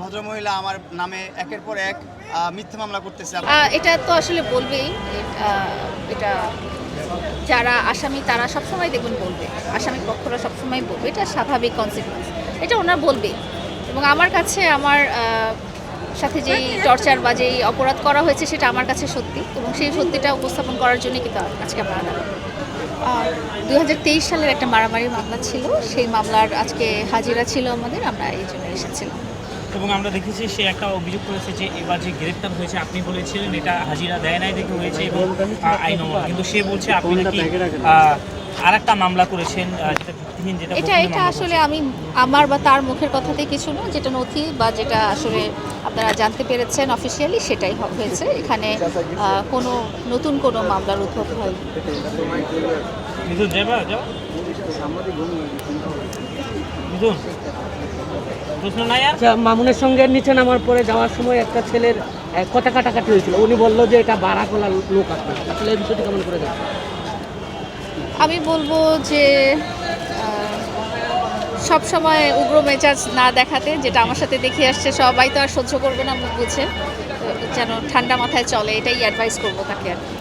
ভদ্রমহিলা আমার নামে একের পর এক মিথ্যা মামলা করতেছে এটা তো আসলে বলবেই এটা যারা আসামি, তারা সবসময় দেখবেন বলবে, আসামি পক্ষরা সবসময় বলবে, এটা স্বাভাবিক কনসিকুয়েন্স এটা ওনারা বলবে। এবং আমার কাছে আমার সাথে যেই টর্চার বা যেই অপরাধ করা হয়েছে, সেটা আমার কাছে সত্যি, এবং সেই সত্যিটা উপস্থাপন করার জন্যই কিন্তু আজকে আমরা হাজার তেইশ সালের একটা মারামারি মামলা ছিল, সেই মামলার আজকে হাজিরা ছিল আমাদের, আমরা এই জন্য এসেছিলাম। এবং আমরা দেখেছি সে একটা অভিযোগ করেছে যে এবার যে গ্রেপ্তার হয়েছে আপনি বলেছিলেন এটা হাজিরা দেয় নাই দেখে হয়েছে এবং আইন। কিন্তু সে বলছে আপনি নাকি আর একটা মামলা করেছেন এটা এটা আসলে আমি আমার বা তার মুখের কথাতে কিছু না যেটা নথি বা যেটা আসলে আপনারা জানতে পেরেছেন অফিসিয়ালি সেটাই হয়েছে এখানে কোনো নতুন কোনো মামলার উদ্ভব হয়নি করেছেন। মিথুন যাবা যাও মিথুন প্রশ্ন নাই আর আচ্ছা মামুনের সঙ্গে নিচে নামার পরে যাওয়ার সময় একটা ছেলের কথা কাটাকাটি হয়েছিল। উনি বলল যে এটা বারাকোলা লোক আপনি আসলে এই বিষয়টি কেমন করে আমি বলব যে সব সময় উগ্র মেজাজ না দেখাতে যেটা আমার সাথে দেখে আসছে সবাই তো আর সহ্য করবে না মুখ বুঝে। যেন ঠান্ডা মাথায় চলে এটাই অ্যাডভাইস করব তাকে আর কি।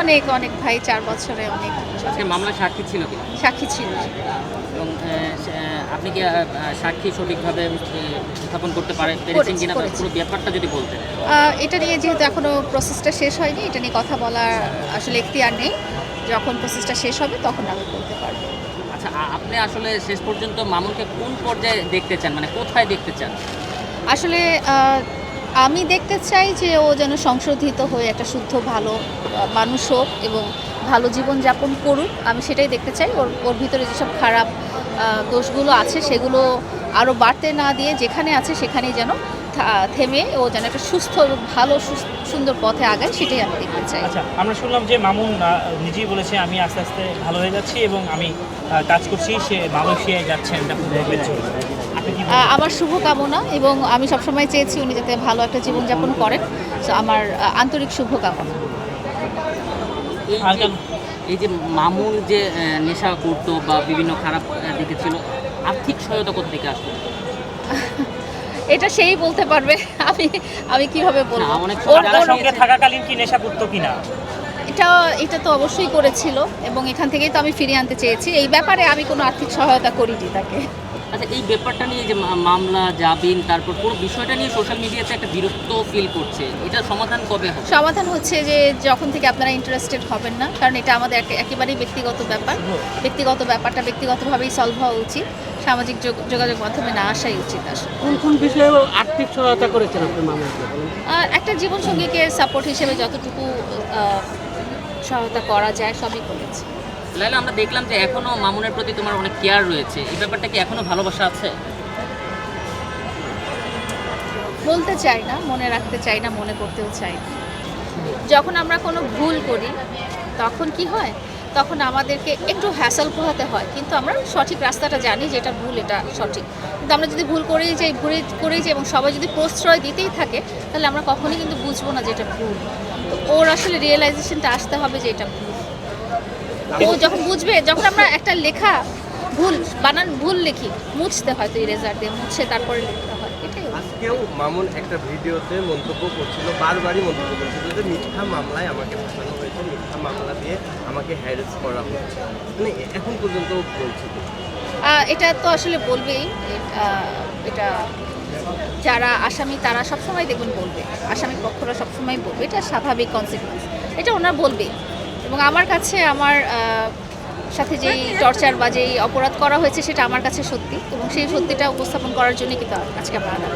অনেক অনেক ভাই চার বছরে অনেক মামলা সাক্ষী ছিল কি? সাক্ষী ছিল। এবং আপনি কি সাক্ষী সঠিকভাবে স্থাপন করতে পারে পেরেছেন কিনা পুরো ব্যাপারটা যদি বলতেন। এটা নিয়ে যেহেতু এখনও প্রসেসটা শেষ হয়নি এটা নিয়ে কথা বলার আসলে এখতিয়ার নেই। যখন প্রসেসটা শেষ হবে তখন আমি বলতে পারব। আচ্ছা আপনি আসলে শেষ পর্যন্ত মামুনকে কোন পর্যায়ে দেখতে চান? মানে কোথায় দেখতে চান? আসলে আমি দেখতে চাই যে ও যেন সংশোধিত হয়ে একটা শুদ্ধ, ভালো মানুষ হোক এবং ভালো জীবনযাপন করুক। আমি সেটাই দেখতে চাই। ওর ওর ভিতরে যেসব খারাপ দোষগুলো আছে সেগুলো আরও বাড়তে না দিয়ে যেখানে আছে সেখানেই যেন থেমে ও যেন একটা সুস্থ এবং ভালো সুন্দর পথে আগায় সেটাই আমি দেখতে চাই। আচ্ছা আমরা শুনলাম যে মামুন নিজেই বলেছে, আমি আস্তে আস্তে ভালো হয়ে যাচ্ছি এবং আমি কাজ করছি। সে মালয়েশিয়ায় যাচ্ছেন কি আমার শুভকামনা এবং আমি সবসময় চেয়েছি উনি যাতে ভালো একটা জীবনযাপন করেন। So, আমার আন্তরিক শুভকামনা। এই যে- এই যে মামুন যে নেশা করতো বা বিভিন্ন খারাপ দিকে ছিল আর্থিক সহায়তা থেকে আসতো এটা সেই বলতে পারবে। আমি আমি কীভাবে বলব? সঙ্গে থাকাকালীন কি নেশা করতো কিনা? এটা এটা তো অবশ্যই করেছিল এবং এখান থেকেই তো আমি ফিরিয়ে আনতে চেয়েছি। এই ব্যাপারে আমি কোনো আর্থিক সহায়তা করিনি তাকে। আচ্ছা এই ব্যাপারটা নিয়ে যে মামলা জামিন তারপর পুরো বিষয়টা নিয়ে সোশ্যাল মিডিয়াতে একটা বিরক্ত ফিল করছে। এটা সমাধান কবে হবে? সমাধান হচ্ছে যে যখন থেকে আপনারা ইন্টারেস্টেড হবেন না কারণ এটা আমাদের একেবারেই ব্যক্তিগত ব্যাপার। ব্যক্তিগত ব্যাপারটা ব্যক্তিগতভাবেই সলভ হওয়া উচিত। সামাজিক যোগ- যোগাযোগ মাধ্যমে না আসাই উচিত আসলে। কোন কোন বিষয়ে আর্থিক সহায়তা করেছেন আপনি মামুনকে আর একটা জীবনসঙ্গীকে সাপোর্ট হিসেবে যতটুকু সহায়তা করা যায় সবই করেছি। লাইলা আমরা দেখলাম যে এখনও মামুনের প্রতি তোমার অনেক কেয়ার রয়েছে। এই ব্যাপারটা কি এখনও ভালোবাসা আছে? বলতে চাই না, মনে রাখতে চাই না, মনে করতেও চাই যখন আমরা কোনো ভুল করি, তখন কি হয়? তখন আমাদেরকে একটু হ্যাসল পোহাতে হয়। কিন্তু আমরা সঠিক রাস্তাটা জানি যে এটা ভুল, এটা সঠিক। কিন্তু আমরা যদি ভুল করেই যাই, ভুলে করেই যাই এবং সবাই যদি প্রশ্রয় দিতেই থাকে, তাহলে আমরা কখনোই কিন্তু বুঝব না যে এটা ভুল। তো ওর আসলে রিয়েলাইজেশনটা আসতে হবে যে এটা ভুল। ও যখন বুঝবে যখন আমরা একটা লেখা ভুল বানান ভুল লিখি মুছতে হয় তো ইরেজার দিয়ে মুছে তারপরে লিখতে হয় এটাই আজকেও মামুন একটা ভিডিওতে মন্তব্য করছিল বারবারই মন্তব্য করছিল যে মিথ্যা মামলায় আমাকে ফাঁসানো হয়েছে মিথ্যা মামলা দিয়ে আমাকে হ্যারেস করা হচ্ছে মানে এখন পর্যন্ত বলছি আহ, এটা তো আসলে বলবেই এটা যারা আসামি তারা সবসময় দেখুন বলবে আসামি পক্ষরা সবসময় বলবে এটা স্বাভাবিক কনসিকুয়েন্স এটা ওনারা বলবে এবং আমার কাছে আমার সাথে যেই টর্চার বা যেই অপরাধ করা হয়েছে সেটা আমার কাছে সত্যি এবং সেই সত্যিটা উপস্থাপন করার জন্যই কিন্তু আজকে আমরা